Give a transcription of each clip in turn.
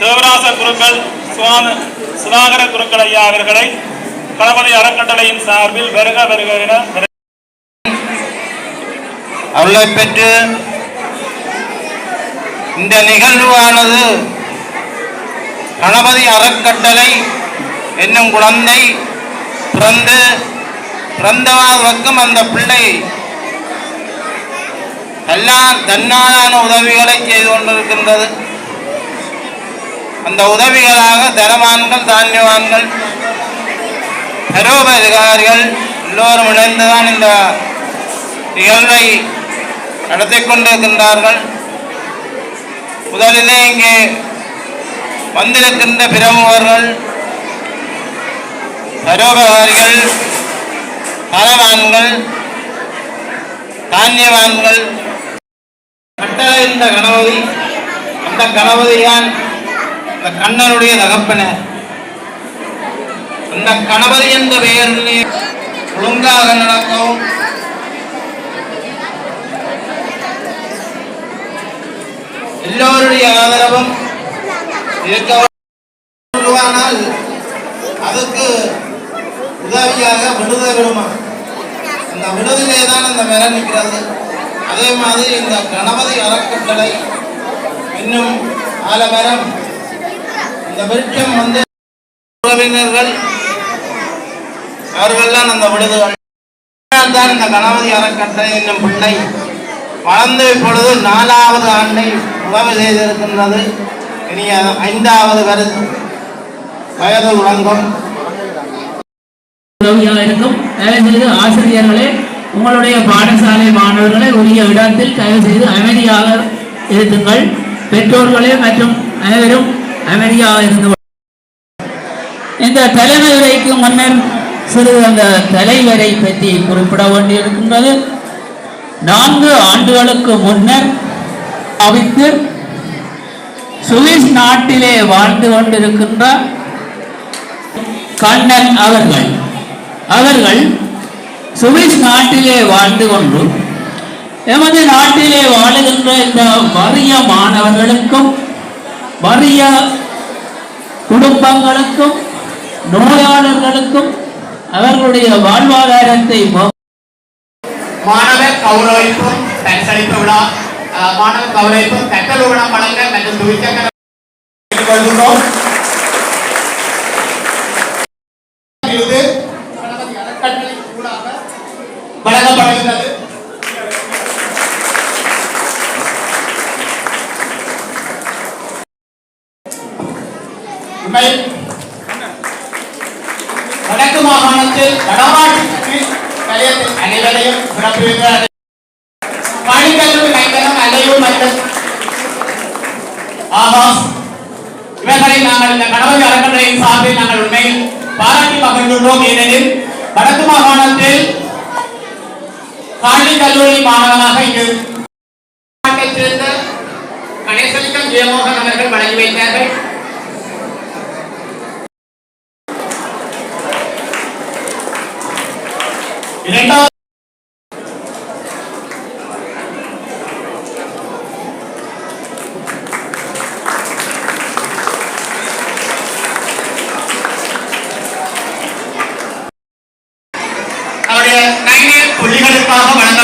குருக்கள் சுவாமி சுதாகர குருக்கள் ஐயா அவர்களை கணபதி அறக்கட்டளையின் சார்பில் வருக வருக என அருளை பெற்று இந்த நிகழ்வானது கணபதி அறக்கட்டளை என்னும் குழந்தை பிறந்து பிறந்தவாழ்வுக்கும் அந்த பிள்ளை எல்லாம் தன்னாலான உதவிகளை செய்து கொண்டிருக்கின்றது. அந்த உதவிகளாக தனவான்கள் தானியவான்கள் பரோபதிகாரிகள் எல்லோரும் இணைந்துதான் இந்த நிகழ்வை நடத்தி கொண்டிருக்கின்றார்கள். முதலிலே இங்கே வந்திருக்கின்ற பிரமுகர்கள் பரோபகாரிகள் பலவான்கள் தானியவான்கள் கட்டளை இந்த கணபதி அந்த கணபதியான் இந்த கண்ணனுடைய தகப்பனர் அந்த கணபதி என்ற பெயரிலே ஒழுங்காக நடக்கவும் எல்லோருடைய ஆதரவும் இருக்கவானால் அதுக்கு உதவியாக விடுதலை விடுமா அந்த விடுதலே தான் அந்த மிர நிற்கிறது. அதே மாதிரி இந்த கணபதி அறக்கட்டளை இன்னும் ஆலமரம் இந்த விருட்சம் வந்து உறவினர்கள் அவர்கள்தான் அந்த விடுதல். தான் இந்த கணபதி அறக்கட்டளை என்னும் பிள்ளை வளர்ந்து இப்பொழுது நாலாவது ஆண்டை உதவி செய்திருக்கின்றது. இனி ஐந்தாவது வயது வயது உறங்கும். உதவியாக இருக்கும் தயவு செய்து ஆசிரியர்களே உங்களுடைய பாடசாலை மாணவர்களை உரிய இடத்தில் தயவு செய்து அமைதியாக இருக்குங்கள் பெற்றோர்களே மற்றும் அனைவரும் அமைதியாக இருந்து இந்த தலைமை உரைக்கு முன்னர் சிறிது அந்த தலைவரை பற்றி குறிப்பிட வேண்டியிருக்கின்றது. நான்கு ஆண்டுகளுக்கு முன்னர் அவித்து சுவிஸ் நாட்டிலே வாழ்ந்து கொண்டிருக்கின்ற கண்ணன் அவர்கள். அவர்கள் சுவிஸ் நாட்டிலே வாழ்ந்து கொண்டு எமது நாட்டிலே வாழுகின்ற இந்த வறிய மாணவர்களுக்கும் வறிய குடும்பங்களுக்கும் நோயாளர்களுக்கும் அவர்களுடைய வாழ்வாதாரத்தை ம- மாணவர் கௌரவிப்பும் பரிசளிப்பு விழா அஹ், மாணவர் கௌரவிப்பும் கட்டல் உணம் வழங்க மற்றும் துவிச்சக்கர உண்மை வடக்கு மாகாணத்தில் வடமாட்டு நிலையத்தில் அனைவரையும் சிறப்பிக்கிறார் மற்றும் ஆகாஷ் இவர்களை நாங்கள் இந்த அறக்கட்டளையின் சார்பில் நாங்கள் உண்மையில் பாராட்டி மகிழ்ந்துள்ளோம். ஏனெனில் வடக்கு மாகாணத்தில் காலி கல்லூரி மாணவனாக இங்கு சேர்ந்த கணேசலிங்கம் ஜெயமோகன் அவர்கள் வழங்கி வைத்தார்கள். இரண்டாவது அவருடைய நைனியல் புள்ளிகளுக்காக வழங்க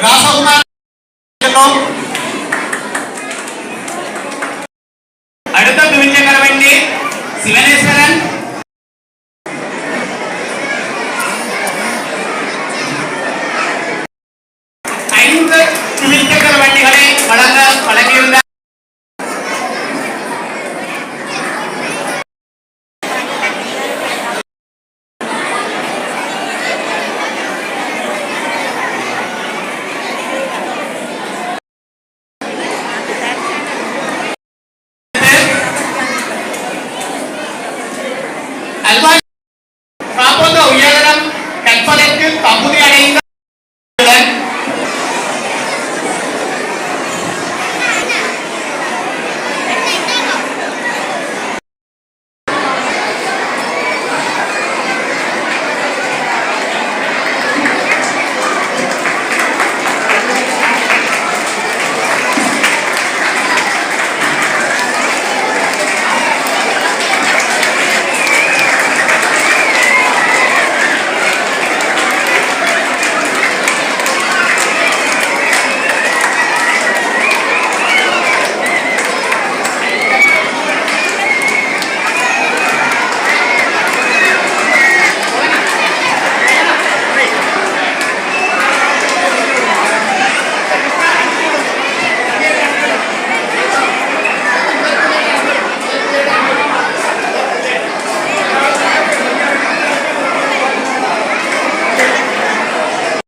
然后呢